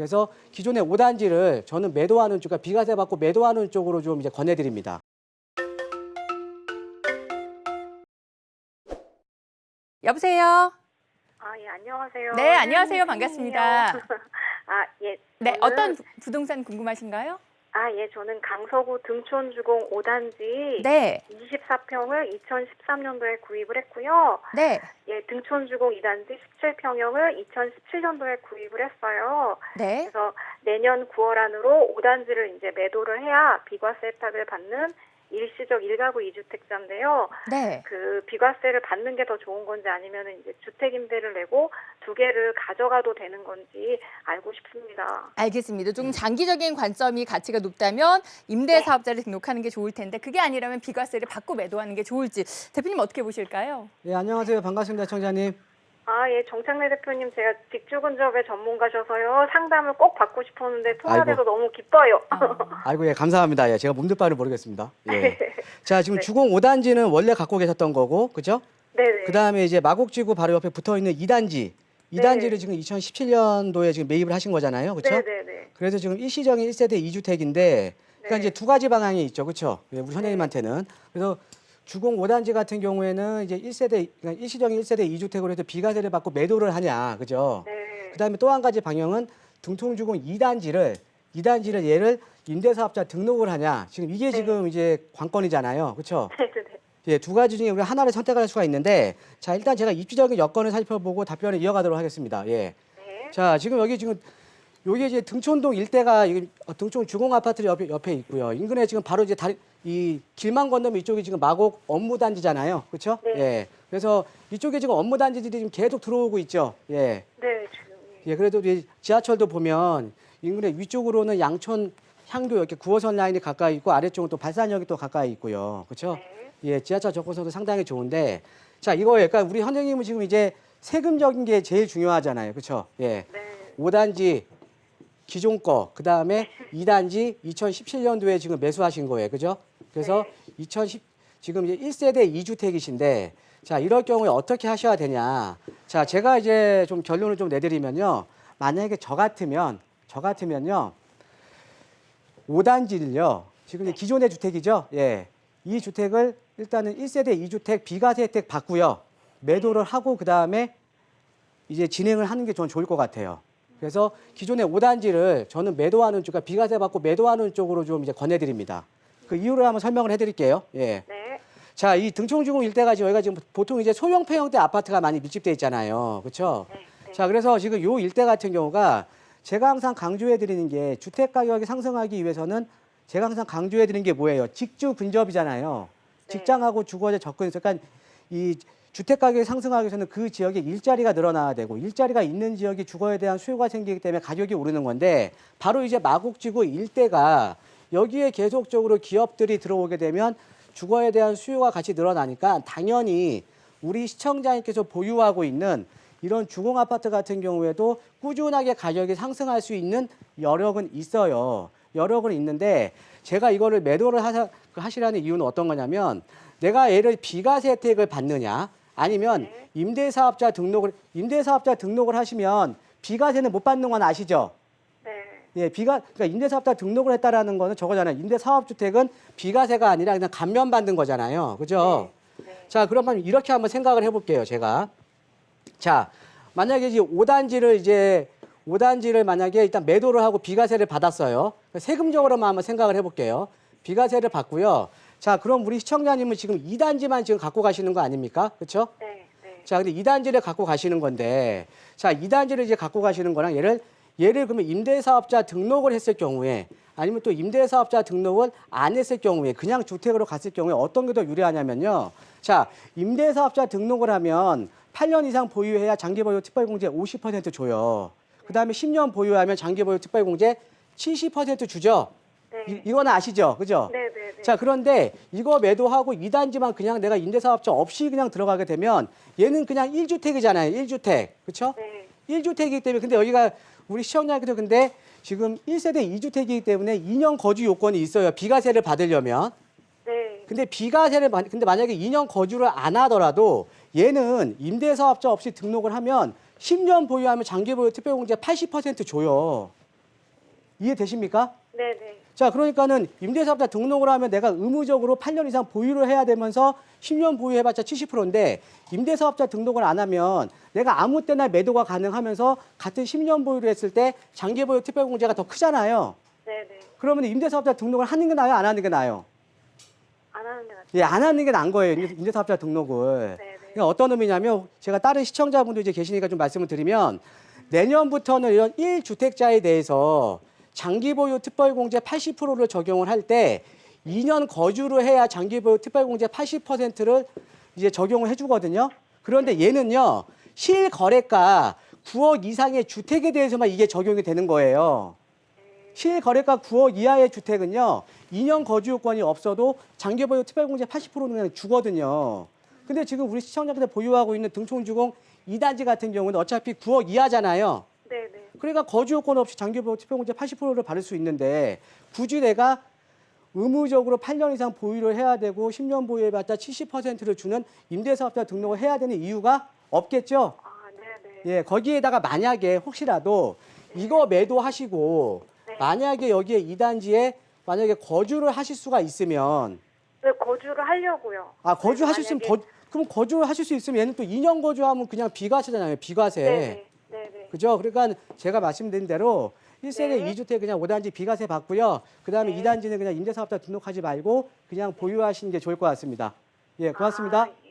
그래서 기존의 5단지를 저는 매도하는 쪽, 그러니까 비과세 받고 매도하는 쪽으로 좀 이제 권해드립니다. 여보세요. 아, 예, 안녕하세요. 네, 안녕하세요. 반갑습니다. 아, 예. 네, 저는- 어떤 부- 부동산 궁금하신가요? 아, 예, 저는 강서구 등촌주공 5단지 네, 24평을 2013년도에 구입을 했고요. 네, 예, 등촌주공 2단지 17평형을 2017년도에 구입을 했어요. 네. 그래서 내년 9월 안으로 5단지를 이제 매도를 해야 비과세 혜택을 받는 일시적 일가구 2주택자인데요. 네. 그 비과세를 받는 게 더 좋은 건지 아니면 이제 주택 임대를 내고 두 개를 가져가도 되는 건지 알고 싶습니다. 알겠습니다. 좀 장기적인 관점이 가치가 높다면 임대 네. 사업자를 등록하는 게 좋을 텐데 그게 아니라면 비과세를 받고 매도하는 게 좋을지 대표님 어떻게 보실까요? 예, 안녕하세요. 반갑습니다, 청자님. 아, 예, 정창래 대표님 제가 직주 근접의 전문가셔서요. 상담을 꼭 받고 싶었는데 통화돼서 너무 기뻐요. 아이고, 예, 감사합니다. 예, 제가 묻는 바를 모르겠습니다. 예. 자, 지금 주공 5단지는 원래 갖고 계셨던 거고, 그죠? 네네. 그 다음에 이제 마곡지구 바로 옆에 붙어 있는 2단지. 2단지를 지금 2017년도에 지금 매입을 하신 거잖아요. 그렇죠? 네네네. 그래서 지금 일시적인 1세대 2주택인데 그러니까 네. 이제 두 가지 방향이 있죠. 그렇죠? 예, 우리 선생님한테는. 그래서 주공 5단지 같은 경우에는 이제 1세대 그러니까 일시적인 1세대 2주택으로 해서 비과세를 받고 매도를 하냐. 그죠? 네. 그다음에 또 한 가지 방향은 등통 주공 2단지를 2단지를 얘를 임대사업자 등록을 하냐. 지금 이게 네. 지금 이제 관건이잖아요. 그렇죠? 네네네. 예, 두 가지 중에 우리가 하나를 선택할 수가 있는데 자, 일단 제가 입주적인 여건을 살펴보고 답변을 이어가도록 하겠습니다. 예. 네. 자, 지금 여기 지금 여기 이제 등촌동 일대가 이 어, 등촌 주공 아파트 옆에, 옆에 있고요. 인근에 지금 바로 이제 다리, 이 길만 건너면 이쪽이 지금 마곡 업무 단지잖아요. 그렇죠? 네. 예. 그래서 이쪽에 지금 업무 단지들이 지금 계속 들어오고 있죠. 예. 네, 지금. 예. 예, 그래도 이 지하철도 보면 인근에 위쪽으로는 양촌 향교 이렇게 9호선 라인이 가까이 있고 아래쪽은 또 발산역이 또 가까이 있고요. 그렇죠? 네. 예, 지하철 접근성도 상당히 좋은데 자, 이거예요. 그러니까 우리 선생님은 지금 이제 세금적인 게 제일 중요하잖아요. 그렇죠? 예. 네. 5단지 기존 거, 그 다음에 2단지 2017년도에 지금 매수하신 거예요. 그죠? 그래서 2010, 지금 이제 1세대 2주택이신데, 자, 이럴 경우에 어떻게 하셔야 되냐. 자, 제가 이제 좀 결론을 좀 내드리면요. 만약에 저 같으면, 저 같으면요. 5단지를요. 지금 이제 기존의 주택이죠. 예. 이 주택을 일단은 1세대 2주택 비과세 혜택 받고요. 매도를 하고 그 다음에 이제 진행을 하는 게 저는 좋을 것 같아요. 그래서 기존의 5단지를 저는 매도하는 쪽, 그러니까 비과세 받고 매도하는 쪽으로 좀 이제 권해드립니다. 그 이유를 한번 설명을 해드릴게요. 예. 네. 자, 이 등촌주공 일대가 지금 여기가 지금 보통 이제 소형 폐형대 아파트가 많이 밀집돼 있잖아요. 그렇죠? 네. 네. 자, 그래서 지금 요 일대 같은 경우가 제가 항상 강조해 드리는 게 주택 가격이 상승하기 위해서는 제가 항상 강조해 드리는 게 뭐예요? 직주 근접이잖아요. 네. 직장하고 주거에 접근해서 그러니까 이 주택 가격이 상승하기 위해서는 그 지역에 일자리가 늘어나야 되고 일자리가 있는 지역이 주거에 대한 수요가 생기기 때문에 가격이 오르는 건데 바로 이제 마곡지구 일대가 여기에 계속적으로 기업들이 들어오게 되면 주거에 대한 수요가 같이 늘어나니까 당연히 우리 시청자님께서 보유하고 있는 이런 주공 아파트 같은 경우에도 꾸준하게 가격이 상승할 수 있는 여력은 있어요. 여력은 있는데 제가 이거를 매도를 하시라는 이유는 어떤 거냐면 내가 얘를 비과세 혜택을 받느냐 아니면 임대사업자 등록을 임대사업자 등록을 하시면 비과세는 못 받는 건 아시죠? 네. 예, 비가 그러니까 임대사업자 등록을 했다라는 거는 저거잖아요. 임대사업주택은 비과세가 아니라 그냥 감면 받는 거잖아요. 그죠? 네. 자, 그러면 이렇게 한번 생각을 해볼게요. 제가. 자, 만약에 이제 5단지를 이제 5단지를 만약에 일단 매도를 하고 비과세를 받았어요. 세금적으로만 한번 생각을 해볼게요. 비과세를 받고요. 자, 그럼 우리 시청자님은 지금 2단지만 지금 갖고 가시는 거 아닙니까? 그렇죠? 네. 네. 자, 근데 2단지를 갖고 가시는 건데, 자, 2단지를 이제 갖고 가시는 거랑 얘를, 얘를 그러면 임대사업자 등록을 했을 경우에, 아니면 또 임대사업자 등록을 안 했을 경우에, 그냥 주택으로 갔을 경우에 어떤 게 더 유리하냐면요. 자, 임대사업자 등록을 하면 8년 이상 보유해야 장기 보유 특별공제 50% 줘요. 그 다음에 10년 보유하면 장기 보유 특별공제 70% 주죠. 네. 이, 이거는 아시죠? 그죠? 네. 네. 네. 자, 그런데 이거 매도하고 2단지만 그냥 내가 임대사업자 없이 그냥 들어가게 되면 얘는 그냥 1주택이잖아요. 1주택. 그렇죠? 네. 1주택이기 때문에 근데 여기가 우리 시청자께서 근데 지금 1세대 2주택이기 때문에 2년 거주 요건이 있어요. 비과세를 받으려면. 네. 근데 비과세를 만- 근데 만약에 2년 거주를 안 하더라도 얘는 임대사업자 없이 등록을 하면 10년 보유하면 장기 보유 특별공제 80% 줘요. 이해되십니까? 네, 네. 자, 그러니까는 임대사업자 등록을 하면 내가 의무적으로 8년 이상 보유를 해야 되면서 10년 보유해봤자 70%인데 임대사업자 등록을 안 하면 내가 아무 때나 매도가 가능하면서 같은 10년 보유를 했을 때 장기 보유 특별공제가 더 크잖아요. 네, 네. 그러면 임대사업자 등록을 하는 게 나아요, 안 하는 게 나아요? 안 하는 게 낫죠. 예, 안 하는 게 나은 거예요, 임대- 임대사업자 등록을. 네, 네. 그러니까 어떤 의미냐면 제가 다른 시청자분들 이제 계시니까 좀 말씀을 드리면 내년부터는 이런 1주택자에 대해서 장기 보유 특별 공제 80%를 적용을 할 때 2년 거주를 해야 장기 보유 특별 공제 80%를 이제 적용을 해 주거든요. 그런데 얘는요. 실거래가 9억 이상의 주택에 대해서만 이게 적용이 되는 거예요. 실거래가 9억 이하의 주택은요, 2년 거주 요건이 없어도 장기 보유 특별공제 80%는 그냥 주거든요. 근데 지금 우리 시청자들 보유하고 있는 등촌주공 2단지 같은 경우는 어차피 9억 이하잖아요. 네, 네. 그러니까 거주 요건 없이 장기 보유 특별공제 80%를 받을 수 있는데 굳이 내가 의무적으로 8년 이상 보유를 해야 되고 10년 보유해봤자 70%를 주는 임대사업자 등록을 해야 되는 이유가 없겠죠. 아, 네, 네. 예, 거기에다가 만약에 혹시라도 이거 매도하시고 네. 만약에 여기에 이단지에 만약에 거주를 하실 수가 있으면 네, 거주를 하려고요. 아, 거주하실 수 있으면 만약에- 거, 그럼 거주를 하실 수 있으면 얘는 또 2년 거주하면 그냥 비과세잖아요. 비과세. 네, 네. 그죠? 그러니까 제가 말씀드린 대로 1세대 네. 이 2주택 그냥 5단지 비과세 받고요. 그다음에 네. 이 2단지는 그냥 임대사업자 등록하지 말고 그냥 보유하시는 게 좋을 것 같습니다. 예, 고맙습니다. 아, 예.